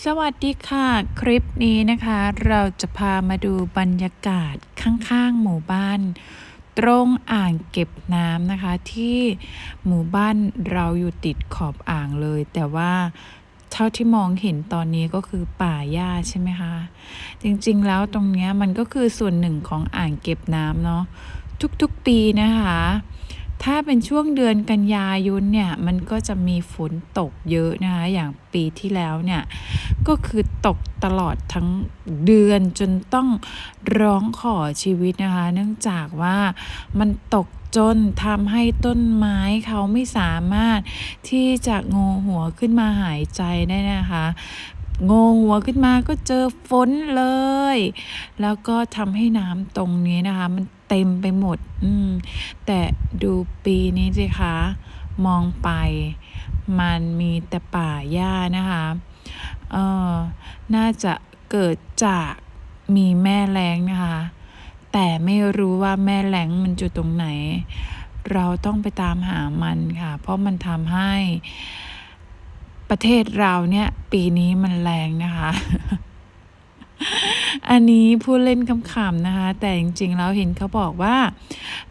สวัสดีค่ะ คลิปนี้นะคะ เราจะพามาดูบรรยากาศข้างๆหมู่บ้าน ตรงอ่างเก็บน้ำนะคะ ที่หมู่บ้านเราอยู่ติดขอบอ่างเลย แต่ว่าเท่าที่มองเห็นตอนนี้ก็คือป่าหญ้าใช่ไหมคะ จริงๆแล้วตรงเนี้ยมันก็คือส่วนหนึ่งของอ่างเก็บน้ำเนาะทุกๆปีนะคะ ถ้าเป็นช่วงเดือนกันยายนเนี่ยมันก็จะมีฝนตกเยอะนะคะอย่างปีที่แล้วเนี่ยก็คือตกตลอดทั้งเดือนจนต้องร้องขอชีวิตนะคะ เนื่องจากว่ามันตกจนทำให้ต้นไม้เขาไม่สามารถที่จะโงหัวขึ้นมาหายใจได้นะคะโงหัวขึ้นมาก็เจอฝนเลย แล้วก็ทำให้น้ำตรงนี้นะคะ มัน เต็มไปหมด อืม แต่ดูปีนี้สิคะ มองไป มันมีแต่ป่าหญ้านะคะ เออน่าจะเกิดจากมีแม่แรงนะคะ แต่ไม่รู้ว่าแม่แรงมันอยู่ตรงไหน เราต้องไปตามหามันค่ะ เพราะมันทำให้ประเทศเราเนี่ย ปีนี้มันแรงนะคะ อันนี้พูดเล่นคำๆนะคะ แต่จริงๆแล้วเห็นเขาบอกว่า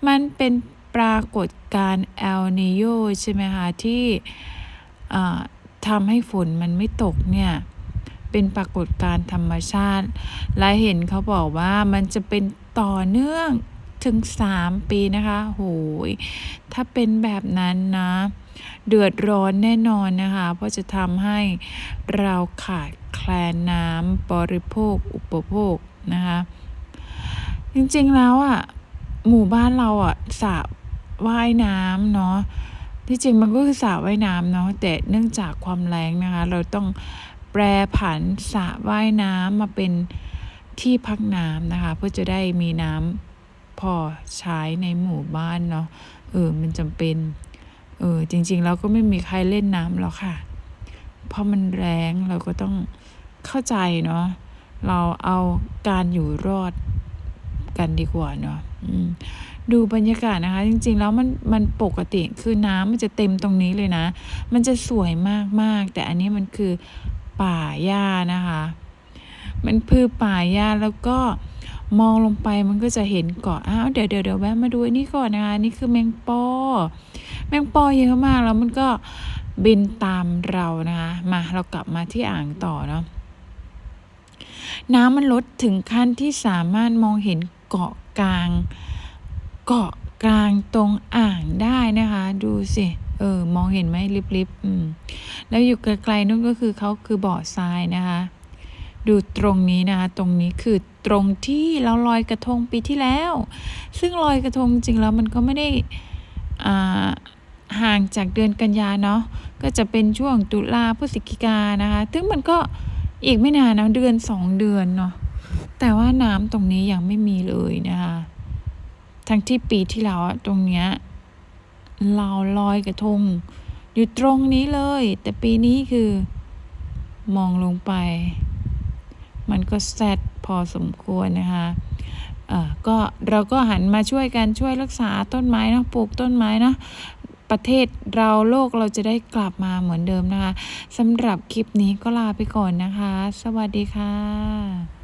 มันเป็นปรากฏการณ์เอลนิโยใช่ไหมคะ ที่ทำให้ฝนมันไม่ตกเนี่ยเป็นปรากฏการณ์ธรรมชาติ และเห็นเขาบอกว่ามันจะเป็นต่อเนื่องถึง 3 ปีนะคะโหยถ้าเป็นแบบนั้นนะ เดือดร้อนแน่นอนนะคะ เพราะจะทำให้เราขาด คลนน้ำบริโภค อุปโภคนะคะจริงๆแล้วอะหมู่บ้านเราอะสระว่ายน้ำเนาะที่จริงมันก็คือสระว่ายน้ำเนาะแต่เนื่องจากความแรงนะคะ เราต้องแปรผันสระว่ายน้ำมาเป็นที่พักน้ำนะคะ เพื่อจะได้มีน้ำพอใช้ในหมู่บ้านเนาะเออมันจำเป็นเออจริง ๆ แล้วก็ไม่มีใครเล่นน้ำหรอกค่ะ เพราะมันแรงเราก็ต้อง เข้าใจเนาะเราเอาการอยู่รอดกันดีกว่าเนาะดูบรรยากาศนะคะ จริงๆ แล้วมันมันปกติคือน้ำมันจะเต็มตรงนี้เลยนะ มันจะสวยมากๆ แต่อันนี้มันคือป่าหญ้านะคะ มันคือป่าหญ้าแล้วก็มองลงไปมันก็จะเห็นเกาะอ้าวเดี๋ยวเดี๋ยวเดี๋ยวแวะมาดูนนี้ก่อนนะคะนี่คือแมงปอ แมงปอเยอะมากแล้วมันก็บินตามเรานะคะ มาเรากลับมาที่อ่างต่อเนาะ น้ำมันลดถึงขั้นที่สามารถมองเห็นเกาะกลาง เกาะกลางตรงอ่างได้นะคะ ดูสิเออมองเห็นไหมลิบๆอืมแล้วอยู่ไกลๆนู่นก็คือเขาคือบ่อทรายนะคะ ดูตรงนี้นะคะ ตรงนี้คือตรงที่เราลอยกระทงปีที่แล้ว ซึ่งลอยกระทงจริงแล้วมันก็ไม่ได้อ่าห่างจากเดือนกันยาเนาะก็จะเป็นช่วงตุลาพฤศจิกานะคะ ซึ่งมันก็ อีกไม่นานนะเดือนสองเดือนเนาะแต่ว่าน้ำตรงนี้ยังไม่มีเลยนะคะทั้งที่ปีที่แล้วอะตรงเนี้ยเราลอยกระทง อยู่ตรงนี้เลย แต่ปีนี้คือ มองลงไป มันก็แซดพอสมควรนะคะเออก็เราก็หันมาช่วยกันช่วยรักษาต้นไม้นะปลูกต้นไม้นะ ประเทศเราโลกเราจะได้กลับมาเหมือนเดิมนะคะสำหรับคลิปนี้ก็ลาไปก่อนนะคะ สวัสดีค่ะ